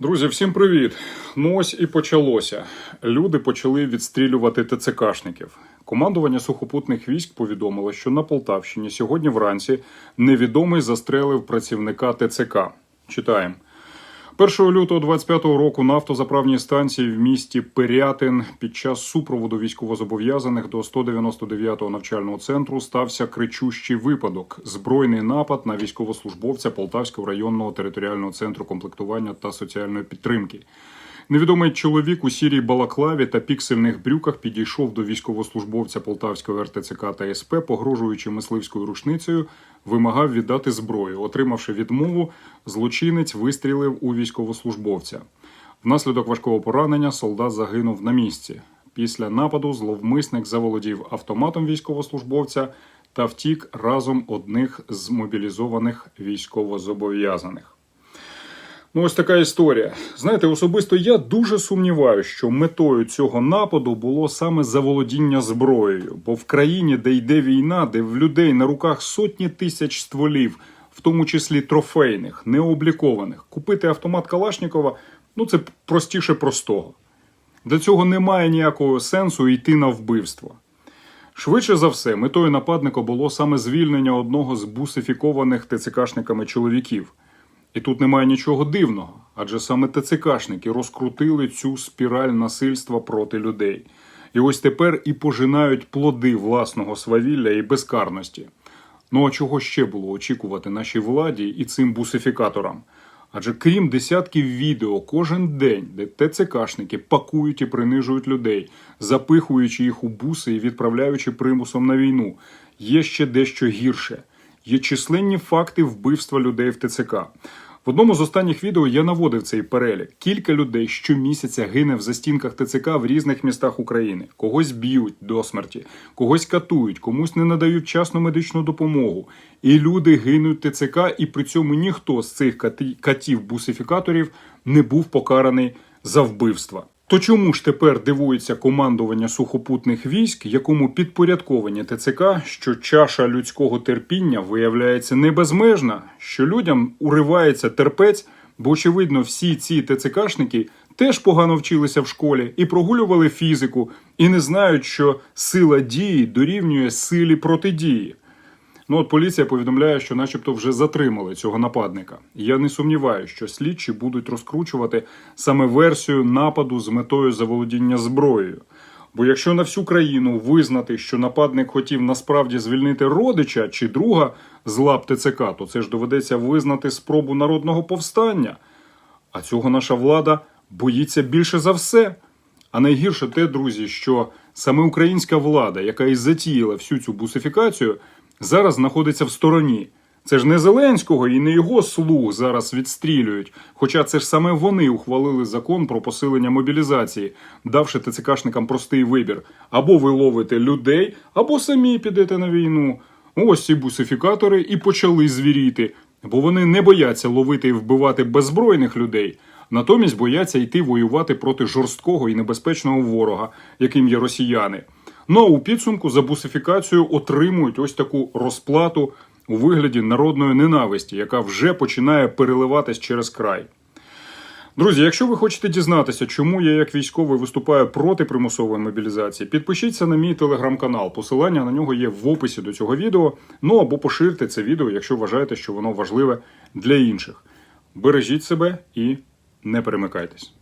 Друзі, всім привіт! Ну ось і почалося. Люди почали відстрілювати ТЦКшників. Командування сухопутних військ повідомило, що на Полтавщині сьогодні вранці невідомий застрелив працівника ТЦК. Читаємо. 1 лютого 25-го року на автозаправній станції в місті Пирятин під час супроводу військовозобов'язаних до 199-го навчального центру стався кричущий випадок: збройний напад на військовослужбовця Полтавського районного територіального центру комплектування та соціальної підтримки. Невідомий чоловік у сірій балаклаві та піксельних брюках підійшов до військовослужбовця Полтавського РТЦК та СП, погрожуючи мисливською рушницею, вимагав віддати зброю. Отримавши відмову, злочинець вистрілив у військовослужбовця. Внаслідок важкого поранення солдат загинув на місці. Після нападу зловмисник заволодів автоматом військовослужбовця та втік разом одних з мобілізованих військовозобов'язаних. Ну, ось така історія. Знаєте, особисто я дуже сумніваюся, що метою цього нападу було саме заволодіння зброєю. Бо в країні, де йде війна, де в людей на руках сотні тисяч стволів, в тому числі трофейних, необлікованих, купити автомат Калашнікова ну це простіше простого. Для цього немає ніякого сенсу йти на вбивство. Швидше за все, метою нападника було саме звільнення одного з бусифікованих ТЦКшниками чоловіків. І тут немає нічого дивного, адже саме ТЦКшники розкрутили цю спіраль насильства проти людей. І ось тепер і пожинають плоди власного свавілля і безкарності. Ну а чого ще було очікувати нашій владі і цим бусифікаторам? Адже крім десятків відео кожен день, де ТЦКшники пакують і принижують людей, запихуючи їх у буси і відправляючи примусом на війну, є ще дещо гірше. Є численні факти вбивства людей в ТЦК. В одному з останніх відео я наводив цей перелік. Кілька людей щомісяця гине в застінках ТЦК в різних містах України. Когось б'ють до смерті, когось катують, комусь не надають вчасну медичну допомогу. І люди гинуть ТЦК, і при цьому ніхто з цих катів-бусифікаторів не був покараний за вбивства. То чому ж тепер дивується командування сухопутних військ, якому підпорядковані ТЦК, що чаша людського терпіння виявляється не безмежна, що людям уривається терпець, бо очевидно всі ці ТЦКшники теж погано вчилися в школі і прогулювали фізику, і не знають, що сила дії дорівнює силі протидії. Ну от поліція повідомляє, що, начебто, вже затримали цього нападника. Я не сумніваюся, що слідчі будуть розкручувати саме версію нападу з метою заволодіння зброєю. Бо якщо на всю країну визнати, що нападник хотів насправді звільнити родича чи друга з лап ТЦК, то це ж доведеться визнати спробу народного повстання. А цього наша влада боїться більше за все. А найгірше те, друзі, що саме українська влада, яка і затіяла всю цю бусифікацію, зараз знаходиться в стороні. Це ж не Зеленського і не його слуг зараз відстрілюють. Хоча це ж саме вони ухвалили закон про посилення мобілізації, давши ТЦКшникам простий вибір: або ви ловите людей, або самі підете на війну. Ось ці бусифікатори і почали звіріти, бо вони не бояться ловити і вбивати беззбройних людей, натомість бояться йти воювати проти жорсткого і небезпечного ворога, яким є росіяни. Ну а у підсумку за бусифікацію отримують ось таку розплату у вигляді народної ненависті, яка вже починає переливатись через край. Друзі, якщо ви хочете дізнатися, чому я як військовий виступаю проти примусової мобілізації, підпишіться на мій телеграм-канал. Посилання на нього є в описі до цього відео. Ну або поширте це відео, якщо вважаєте, що воно важливе для інших. Бережіть себе і не перемикайтесь.